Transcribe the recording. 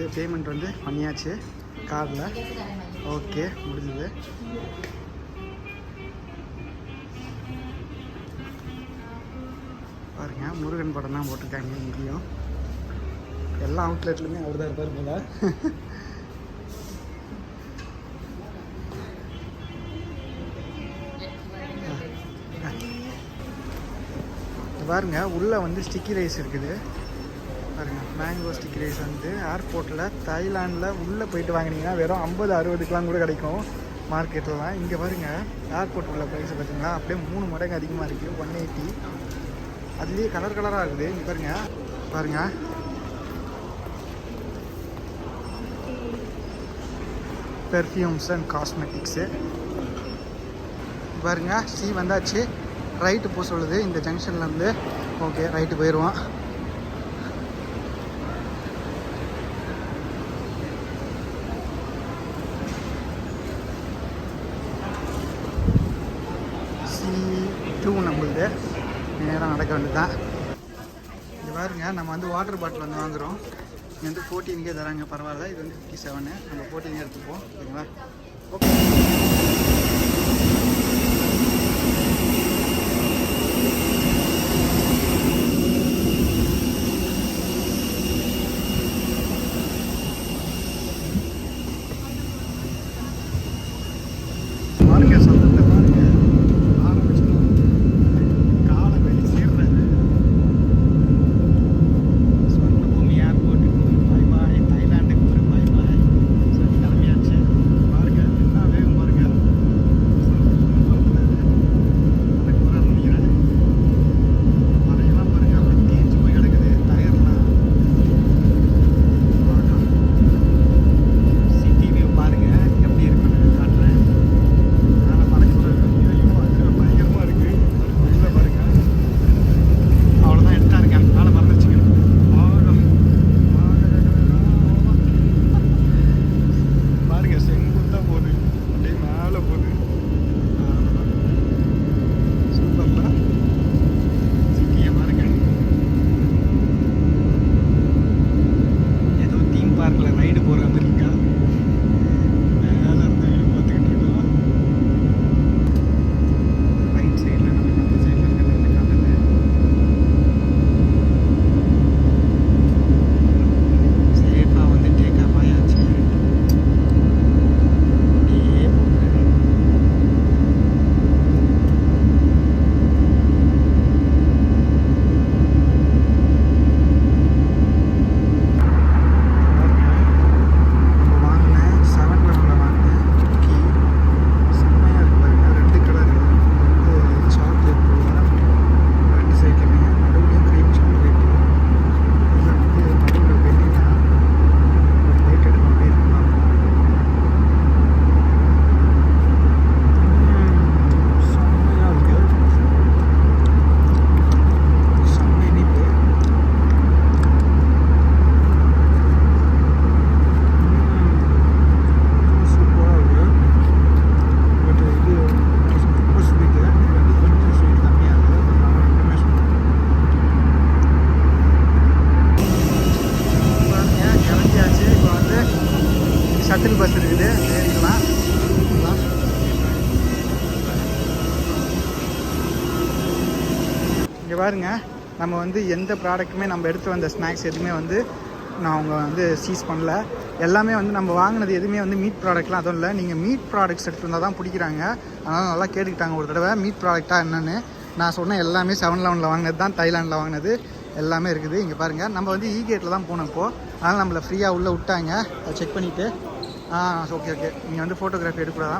வந்து பேமெண்ட் வந்து பண்ணியாச்சு கார்டில் ஓகே முடிஞ்சது. பாருங்க முருகன் படம் தான் போட்டிருக்காங்க இங்கேயும். எல்லா அவுட்லெட்லையுமே அவர் தான் இருப்பார் போல. பாருங்க உள்ளே வந்து ஸ்டிக்கி ரைஸ் இருக்குது. பாருங்கள் மேங்கோ ஸ்டிக்கி ரைஸ் வந்து ஏர்போர்ட்டில் தாய்லாண்டில் உள்ளே போயிட்டு வாங்கினீங்கன்னா வெறும் ஐம்பது அறுபதுக்கெலாம் கூட கிடைக்கும் மார்க்கெட்லலாம் இங்கே பாருங்க ஏர்போர்ட் உள்ள ப்ரைஸ் பார்த்தீங்களா அப்படியே மூணு மடங்கு அதிகமாக இருக்குது ஒன் எயிட்டி அதுலேயே கலர் கலராக இருக்குது. இங்கே பாருங்க பாருங்கள் பெர்ஃப்யூம்ஸ் அண்ட் காஸ்மெட்டிக்ஸு பாருங்கள் சி வந்தாச்சு. ரைட்டு போக சொல்லுது. இந்த ஜங்ஷன்லேருந்து ஓகே ரைட்டு போயிடுவான் சி டூ நேரம் நேராக நடக்க வேண்டியதுதான். இது பாருங்க நம்ம வந்து வாட்டர் பாட்டில் வந்து வாங்குகிறோம் இது வந்து ஃபோர்டீனுக்கே தராங்க பரவாயில்ல. இது வந்து ஃபிஃப்டி செவனு நம்ம ஃபோர்டீனே எடுத்துப்போம். ஓகேங்களா ஓகே இருக்குது ஏறிக்கலாம் இங்கே பாருங்க நம்ம வந்து எந்த ப்ராடக்ட்டுமே நம்ம எடுத்து வந்த ஸ்நாக்ஸ் எதுவுமே வந்து நான் அவங்க வந்து சீஸ் பண்ணல. எல்லாமே வந்து நம்ம வாங்கினது எதுவுமே வந்து மீட் ப்ராடக்ட்லாம் அதுவும் இல்லை. நீங்கள் மீட் ப்ராடக்ட்ஸ் எடுத்து வந்தால் தான் பிடிக்கிறாங்க. அதனால் நல்லா கேட்டுக்கிட்டாங்க ஒரு தடவை. மீட் ப்ராடக்டாக என்னென்னு நான் சொன்ன எல்லாமே செவன் லெவனில் வாங்கினது தான் தைலாண்டில் வாங்கினது. எல்லாமே இருக்குது. இங்கே பாருங்கள் நம்ம வந்து இ கேட்டில் தான் போனோம் இப்போது அதனால் நம்மளை ஃப்ரீயாக உள்ளே விட்டாங்க. அதை செக் பண்ணிவிட்டு ஆ ஓகே ஓகே. நீங்கள் வந்து ஃபோட்டோகிராஃபி எடுக்கக்கூடாதான்